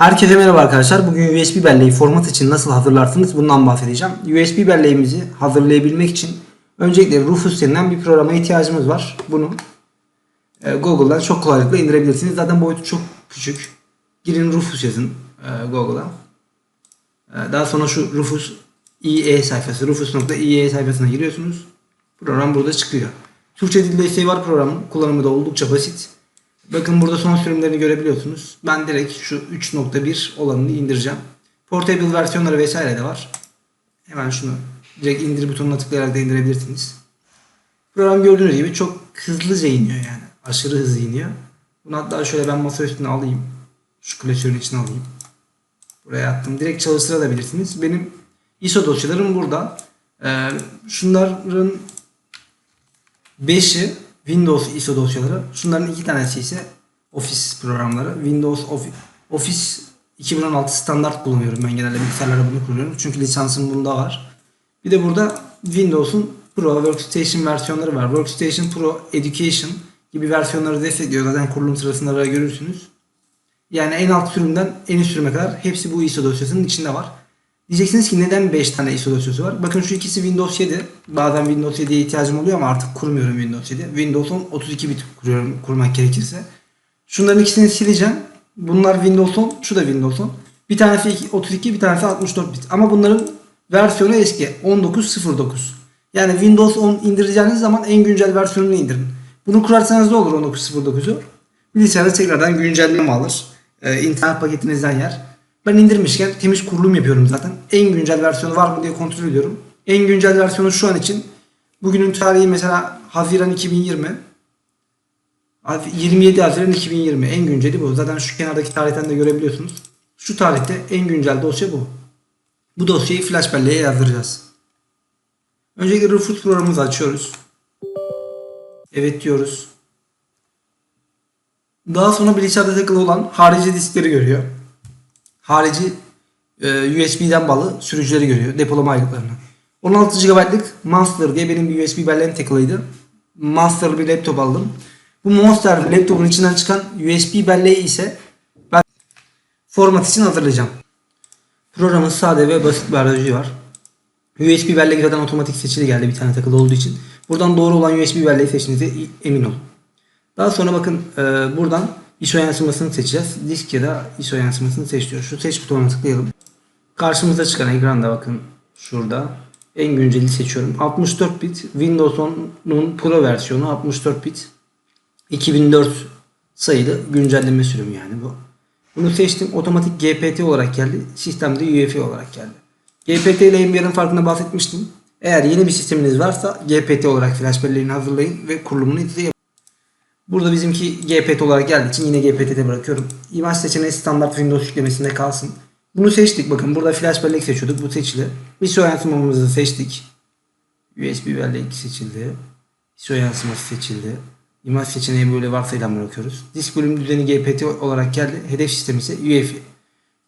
Herkese merhaba arkadaşlar. Bugün USB belleği format için nasıl hazırlarsınız bundan bahsedeceğim. USB belleğimizi hazırlayabilmek için öncelikle Rufus denilen bir programa ihtiyacımız var. Bunu e, Google'dan çok kolaylıkla indirebilirsiniz. Zaten boyutu çok küçük. Girin Rufus yazın e, Google'a. E, Daha sonra şu Rufus IE sayfası, rufus.ie sayfasına giriyorsunuz. Program burada çıkıyor. Türkçe dil desteği var programın. Kullanımı da oldukça basit. Bakın burada son sürümlerini görebiliyorsunuz. Ben direkt şu 3.1 olanını indireceğim. Portable versiyonları vesaire de var. Hemen şunu direkt indir butonuna tıklayarak da indirebilirsiniz. Program gördüğünüz gibi çok hızlıca iniyor yani. Aşırı hızlı iniyor. Bunu hatta şöyle ben masa üstüne alayım. Şu klasörün içine alayım. Buraya attım. Direkt çalıştırabilirsiniz. Benim ISO dosyalarım burada. Ee, şunların 5'i Windows ISO dosyaları. Şunların iki tanesi ise Office programları. Windows Office, Office 2016 standart kullanıyorum ben genelde bilgisayarlara bunu kullanıyorum. Çünkü lisansım bunda var. Bir de burada Windows'un Pro Workstation versiyonları var. Workstation Pro Education gibi versiyonları destekliyor. Zaten kurulum sırasında da görürsünüz. Yani en alt sürümden en üst sürüme kadar hepsi bu ISO dosyasının içinde var. Diyeceksiniz ki neden 5 tane ISO dosyası var? Bakın şu ikisi Windows 7. Bazen Windows 7'ye ihtiyacım oluyor ama artık kurmuyorum Windows 7. Windows 10 32 bit kuruyorum kurmak gerekirse. Şunların ikisini sileceğim. Bunlar Windows 10, şu da Windows 10. Bir tanesi 32, bir tanesi 64 bit. Ama bunların versiyonu eski. 19.09. Yani Windows 10 indireceğiniz zaman en güncel versiyonunu indirin. Bunu kurarsanız ne olur 19.09'u? Bilgisayarınız tekrardan güncelleme alır. Ee, internet paketinizden yer. Ben indirmişken temiz kurulum yapıyorum zaten. En güncel versiyonu var mı diye kontrol ediyorum. En güncel versiyonu şu an için. Bugünün tarihi mesela Haziran 2020. 27 Haziran 2020 en günceli bu. Zaten şu kenardaki tarihten de görebiliyorsunuz. Şu tarihte en güncel dosya bu. Bu dosyayı flash belleğe yazdıracağız. Öncelikle Rufus programımızı açıyoruz. Evet diyoruz. Daha sonra bilgisayarda takılı olan harici diskleri görüyor. Harici e, USB'den bağlı sürücüleri görüyor. Depolama aylıklarını. 16 GB'lık Monster diye benim bir USB belleğim takılıydı. Monster bir laptop aldım. Bu Monster laptopun içinden çıkan USB belleği ise ben format için hazırlayacağım. Programın sade ve basit bir arayüzü var. USB bellek zaten otomatik seçili geldi bir tane takılı olduğu için. Buradan doğru olan USB belleği seçtiğinize emin olun. Daha sonra bakın e, buradan ISO yansımasını seçeceğiz. Disk ya da ISO yansımasını seç diyor. Şu seç butonuna tıklayalım. Karşımıza çıkan ekranda bakın şurada. En günceli seçiyorum. 64 bit Windows 10'un Pro versiyonu 64 bit 2004 sayılı güncelleme sürümü yani bu. Bunu seçtim. Otomatik GPT olarak geldi. Sistemde UEFI olarak geldi. GPT ile NVIDIA'nın farkında bahsetmiştim. Eğer yeni bir sisteminiz varsa GPT olarak flash belleğini hazırlayın ve kurulumunu yapın. Burada bizimki GPT olarak geldiği için yine GPT'de bırakıyorum. İmaj seçeneği standart Windows yüklemesinde kalsın. Bunu seçtik. Bakın burada flash bellek seçiyorduk. Bu seçili. ISO yansımamızı seçtik. USB bellek seçildi. ISO yansıması seçildi. İmaj seçeneği böyle varsayılan bırakıyoruz. Disk bölüm düzeni GPT olarak geldi. Hedef sistemi ise UEFI.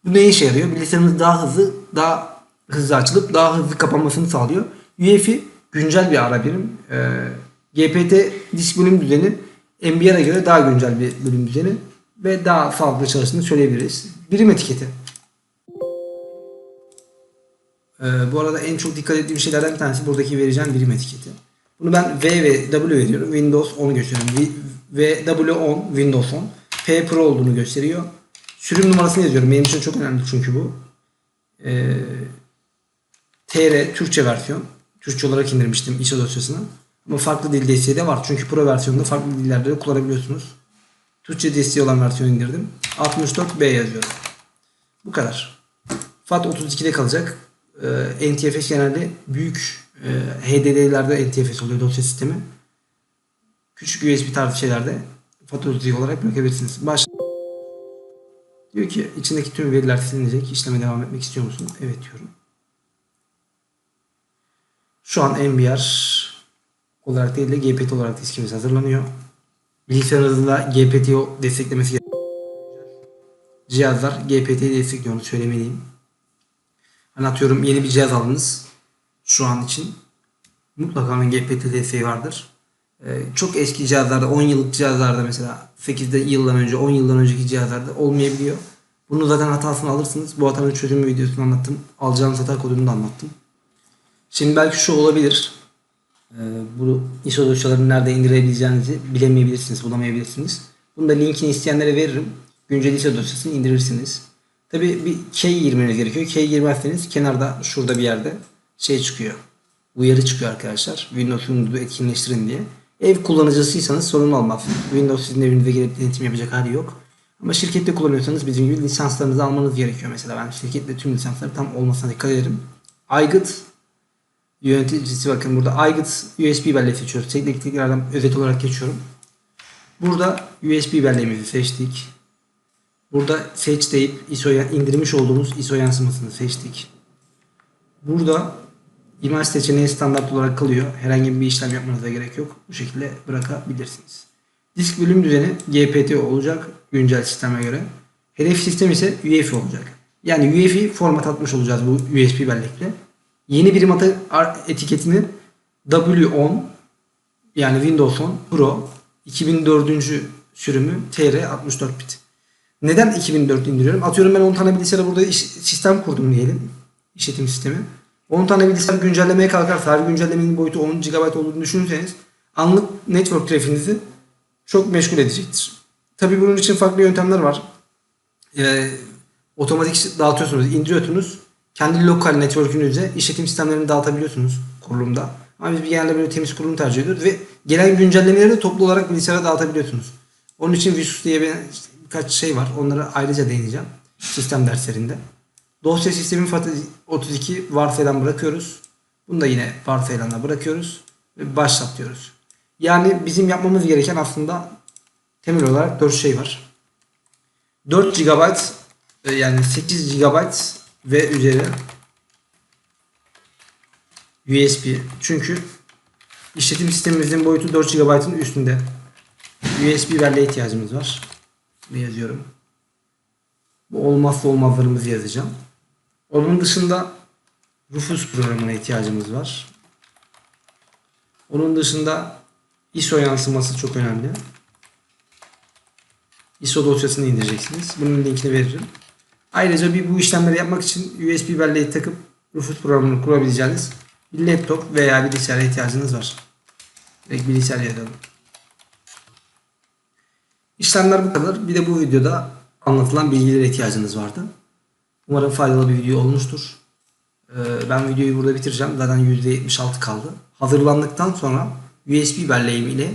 Bu ne işe yarıyor? Bilgisayarımız daha hızlı, daha hızlı açılıp daha hızlı kapanmasını sağlıyor. UEFI güncel bir ara birim. Ee, GPT disk bölüm düzeni NBR'a göre daha güncel bir bölüm düzeni ve daha sağlıklı çalıştığını söyleyebiliriz. Birim etiketi. Ee, bu arada en çok dikkat ettiğim şeylerden bir tanesi buradaki vereceğim birim etiketi. Bunu ben V ve W veriyorum. Windows 10'u gösteriyorum. V, W10 Windows 10. P Pro olduğunu gösteriyor. Sürüm numarasını yazıyorum. Benim için çok önemli çünkü bu. Ee, TR Türkçe versiyon. Türkçe olarak indirmiştim ISO dosyasını. Ama farklı dil desteği de var. Çünkü Pro versiyonunda farklı dillerde de kullanabiliyorsunuz. Türkçe desteği olan versiyonu indirdim. 64B yazıyorum. Bu kadar. FAT 32'de kalacak. Ee, NTFS genelde büyük e, HDD'lerde NTFS oluyor dosya sistemi. Küçük USB tarzı şeylerde FAT 32 olarak bırakabilirsiniz. Baş Diyor ki içindeki tüm veriler silinecek. İşleme devam etmek istiyor musun? Evet diyorum. Şu an NBR olarak değil de GPT olarak diskimiz hazırlanıyor. Bilgisayarınızda GPT desteklemesi gereken cihazlar GPT'yi destekliyor onu söylemeliyim. Hani atıyorum yeni bir cihaz aldınız şu an için. Mutlaka onun GPT desteği vardır. Ee, çok eski cihazlarda 10 yıllık cihazlarda mesela 8'de yıldan önce 10 yıldan önceki cihazlarda olmayabiliyor. Bunu zaten hatasını alırsınız. Bu hatanın çözümü videosunu anlattım. Alacağınız hata kodunu da anlattım. Şimdi belki şu olabilir. Ee, bu ISO dosyalarını nerede indirebileceğinizi bilemeyebilirsiniz, bulamayabilirsiniz. Bunu da linkini isteyenlere veririm. Güncel ISO dosyasını indirirsiniz. Tabi bir key girmeniz gerekiyor. Key girmezseniz kenarda şurada bir yerde şey çıkıyor. Uyarı çıkıyor arkadaşlar. Windows'unuzu etkinleştirin diye. Ev kullanıcısıysanız sorun olmaz. Windows sizin evinize gelip denetim yapacak hali yok. Ama şirkette kullanıyorsanız bizim gibi lisanslarınızı almanız gerekiyor. Mesela ben şirkette tüm lisansları tam olmasına dikkat ederim. aygıt yöneticisi bakın burada aygıt USB belleği seçiyoruz. Teknik özet olarak geçiyorum. Burada USB belleğimizi seçtik. Burada seç deyip ISO'ya indirmiş olduğumuz ISO yansımasını seçtik. Burada imaj seçeneği standart olarak kalıyor. Herhangi bir işlem yapmanıza gerek yok. Bu şekilde bırakabilirsiniz. Disk bölüm düzeni GPT olacak güncel sisteme göre. Hedef sistem ise UEFI olacak. Yani UEFI format atmış olacağız bu USB bellekle. Yeni birim atı etiketini W10 yani Windows 10 Pro 2004. sürümü TR 64 bit. Neden 2004 indiriyorum? Atıyorum ben 10 tane bilgisayara burada iş, sistem kurdum diyelim. İşletim sistemi. 10 tane bilgisayar güncellemeye kalkarsa her güncellemenin boyutu 10 GB olduğunu düşünürseniz anlık network trafiğinizi çok meşgul edecektir. Tabii bunun için farklı yöntemler var. Ee, otomatik dağıtıyorsunuz, indiriyorsunuz. Kendi lokal network'ünüzde işletim sistemlerini dağıtabiliyorsunuz kurulumda. Ama biz genelde böyle temiz kurulum tercih ediyoruz ve gelen güncellemeleri de toplu olarak bilgisayara dağıtabiliyorsunuz. Onun için Visus diye bir, işte birkaç şey var. Onlara ayrıca değineceğim sistem derslerinde. Dosya sistemin FAT32 varsayılan bırakıyoruz. Bunu da yine varsayılanla bırakıyoruz ve başlat diyoruz. Yani bizim yapmamız gereken aslında temel olarak 4 şey var. 4 GB e, yani 8 GB ve üzeri USB. Çünkü işletim sistemimizin boyutu 4 GB'ın üstünde. USB belleğe ihtiyacımız var. Ne yazıyorum? Bu olmazsa olmazlarımızı yazacağım. Onun dışında Rufus programına ihtiyacımız var. Onun dışında ISO yansıması çok önemli. ISO dosyasını indireceksiniz. Bunun linkini veririm. Ayrıca bir bu işlemleri yapmak için USB belleği takıp Rufus programını kurabileceğiniz bir laptop veya bilgisayara ihtiyacınız var. Direkt bilgisayar yazalım. İşlemler bu kadar. Bir de bu videoda anlatılan bilgilere ihtiyacınız vardı. Umarım faydalı bir video olmuştur. Ee, Ben videoyu burada bitireceğim. Zaten %76 kaldı. Hazırlandıktan sonra USB belleğim ile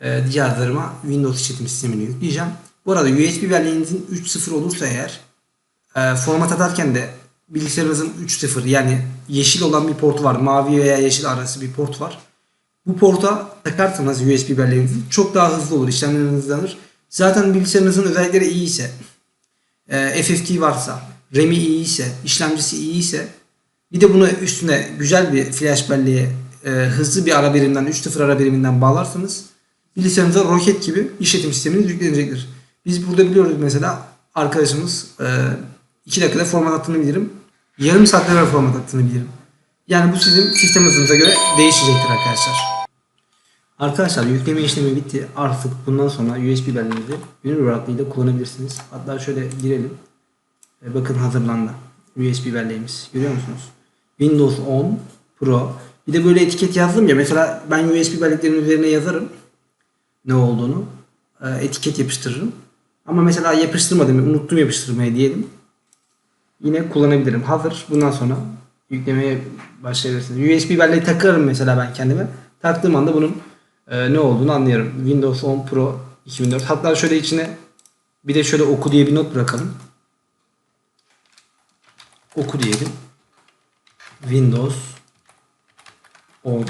e, cihazlarıma Windows işletim sistemini yükleyeceğim. Bu arada USB belleğinizin 3.0 olursa eğer e, format atarken de bilgisayarınızın 3.0 yani yeşil olan bir port var. Mavi veya yeşil arası bir port var. Bu porta takarsanız USB belleğinizi çok daha hızlı olur. İşlemleriniz hızlanır. Zaten bilgisayarınızın özellikleri iyi ise e, FFT varsa, RAM'i iyi ise, işlemcisi iyi ise bir de bunu üstüne güzel bir flash belleğe e, hızlı bir ara birimden 3.0 ara biriminden bağlarsanız bilgisayarınıza roket gibi işletim sisteminiz yüklenecektir. Biz burada biliyoruz mesela arkadaşımız 2 e, dakikada format attığını bilirim. Yarım saatte kadar format attığını bilirim. Yani bu sizin sistem hızınıza göre değişecektir arkadaşlar. Arkadaşlar yükleme işlemi bitti. Artık bundan sonra USB belleğinizi gönül rahatlığıyla kullanabilirsiniz. Hatta şöyle girelim. E, bakın hazırlandı. USB belleğimiz. Görüyor musunuz? Windows 10 Pro. Bir de böyle etiket yazdım ya. Mesela ben USB belleklerin üzerine yazarım. Ne olduğunu. E, etiket yapıştırırım. Ama mesela yapıştırmadım. Unuttum yapıştırmayı diyelim. Yine kullanabilirim. Hazır. Bundan sonra yüklemeye başlayabilirsiniz. USB belleği takarım mesela ben kendime. Taktığım anda bunun e, ne olduğunu anlıyorum. Windows 10 Pro 2004. Hatta şöyle içine bir de şöyle oku diye bir not bırakalım. Oku diyelim. Windows 10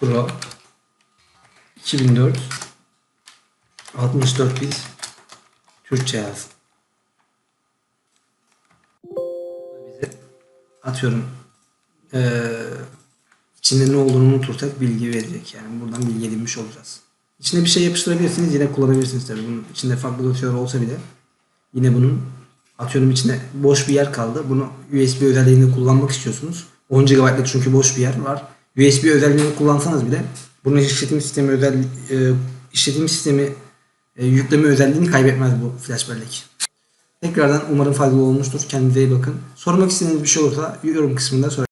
Pro 2004 64 bit Türkçe yaz. Atıyorum eee içinde ne olduğunu unutursak bilgi verecek. Yani buradan bilgi edinmiş olacağız. İçine bir şey yapıştırabilirsiniz. Yine kullanabilirsiniz tabii. Bunun içinde farklı dosyalar olsa bile yine bunun atıyorum içine boş bir yer kaldı. Bunu USB özelliğini kullanmak istiyorsunuz. 10 GB'lık çünkü boş bir yer var. USB özelliğini kullansanız bile bunun işletim sistemi özel e, işletim sistemi e, yükleme özelliğini kaybetmez bu flash bellek. Tekrardan umarım faydalı olmuştur. Kendinize iyi bakın. Sormak istediğiniz bir şey olursa yorum kısmında sorun.